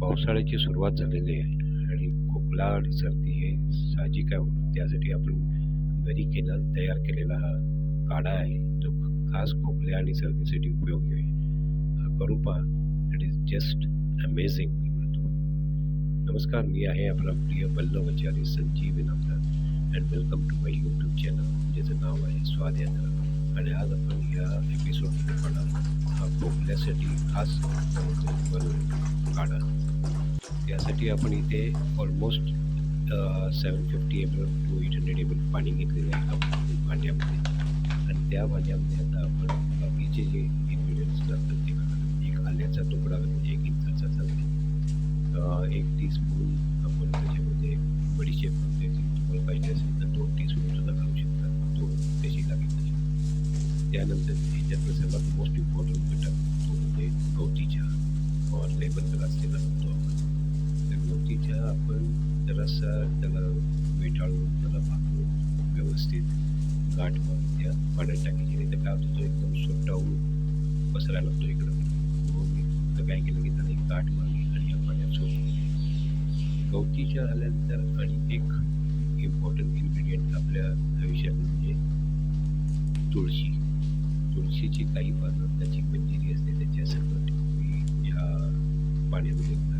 पावसाळ्याची सुरुवात झालेली आहे आणि खोकला आणि सर्दी हे साहजिक आहे म्हणून त्यासाठी आपण घरी केला तयार केलेला हा काढा आहे. जो खास खोकल्या आणि सर्दीसाठी उपयोगी आहे. हा करून पहा. इट इज जस्ट अमेझिंग मी म्हणतो. नमस्कार मी आहे आपला प्रिय Ballavachari Sanjeev Inamdar and welcome to my YouTube channel ज्याचं नाव आहे स्वादयात्रा आणि आज आपण या एपिसोडमध्ये पाहणार हा खोकल्यासाठी खास बनवून काढा. त्यासाठी आपण इथे almost seven fifty M L two eight hundred M L पाणी घेतलेलं आहे एका भांड्यामध्ये आणि त्या भांड्यामध्ये आता आपण बाकीचे जे इन्ग्रेडियंट्स लागतात ते एक आल्याचा तुकडा एक इंचाचा चालते एक टीस्पून आपण त्याच्यामध्ये बडीशेप ती तुम्हाला पाहिजे असेल तर दोन टीस्पून सुद्धा घालू शकता दोन त्याची लागेल त्यानंतर सर्वात मोस्ट इम्पॉर्टंट घटक तो म्हणजे गवती और लेबल ग्लास त्याला म्हणतो तिथं आपण जरासा त्याला वेटाळून त्याला भाकून व्यवस्थित गाठ मारून त्या पाण्यात टाकायची नाही तर काय होतं तो एकदम सुट्टावून पसरायला लागतो इकडं. हो, तर काय केलं की त्याने एक गाठ मारली आणि या पाण्यात सोडून गवतीच्या झाल्यानंतर आल्यानंतर आणि एक इम्पॉर्टंट इन्ग्रेडियंट आपल्या आयुष्यात म्हणजे तुळशी. तुळशीची काही पानं त्याची मंजिरी असते त्याच्या सकट ह्या पाण्यामध्ये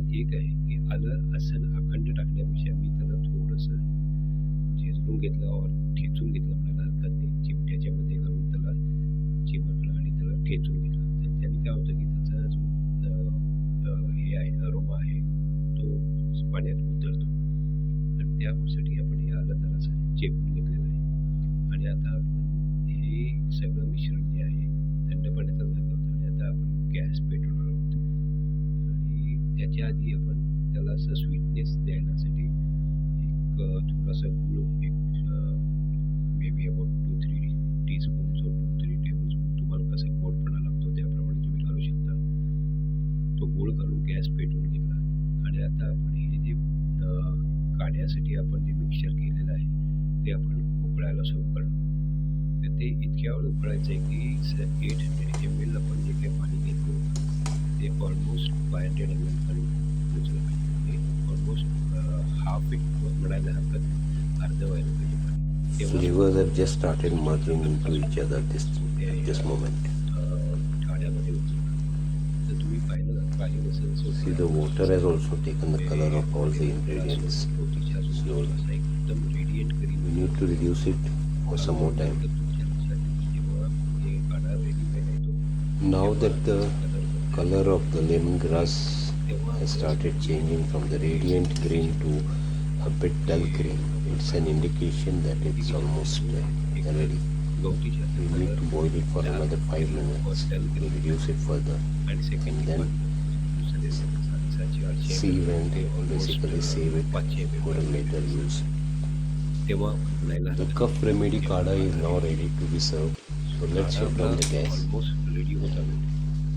म्हणजे तर एक आहे की आलं असं अखंड टाकण्यापेक्षा मी त्याला थोडंसं झिजवून घेतलं और ठेचून घेतलं म्हणायला हरकत नाही. चिमट्याच्या मध्ये घालून त्याला चिमटलं आणि त्याला ठेचून घेतलं. तर त्याने काय होतं की त्याचा जो हे आहे अरोमा आहे तो पाण्यात उतरतो. आणि त्यासाठी आपण हे आलं जरासं चेपून घेतलेलं आहे. आणि आता आपण हे सगळं मिश्रण जे आहे थंड पाण्यात घातलं होतं आणि आता आपण गॅस पेट त्याच्या आधी आपण त्याला असं स्वीटनेस देण्यासाठी एक थोडासा गुळ एक maybe about two three teaspoon so two three tablespoon तुम्हाला कसं गोडपणा लागतो त्याप्रमाणे तुम्ही घालू शकता. तो गुळ घालून गॅस पेटवून घेतला आणि आता आपण हे जे काढण्यासाठी आपण जे मिक्सचर केलेलं आहे ते आपण उकळायला सुरू करणार. तर ते इतक्या वेळ उकळायचं आहे की एट हंड्रेड एम एल आपण जे काही पाणी almost by-end development almost uh, half it was have just started merging into each other this this moment. See, the water has also taken the color of all the ingredients. Slowly, we need to reduce it for some more time. Now that the color of the lemongrass has started changing from the radiant green to a bit dull green. It's an indication that it's almost uh, ready. We need to boil it for another 5 minutes. We reduce it further and then sieve and basically save it for a later use. The cuff remedy kada is now ready to be served. So let's shut down the gas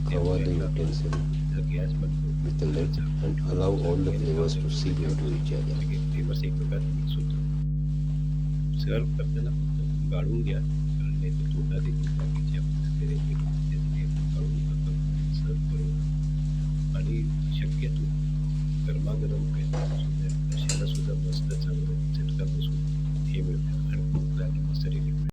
cover the utensil gas बंद with the lid and allow all the flavors to seep into each other. Famous एकमेकात mix होतं सर्व करताना फक्त गाळून घ्या कारण नाही तर तोंडात देखील बाकीचे आपण घातलेले ingredients त्यासाठी आपण गाळून सर्व करून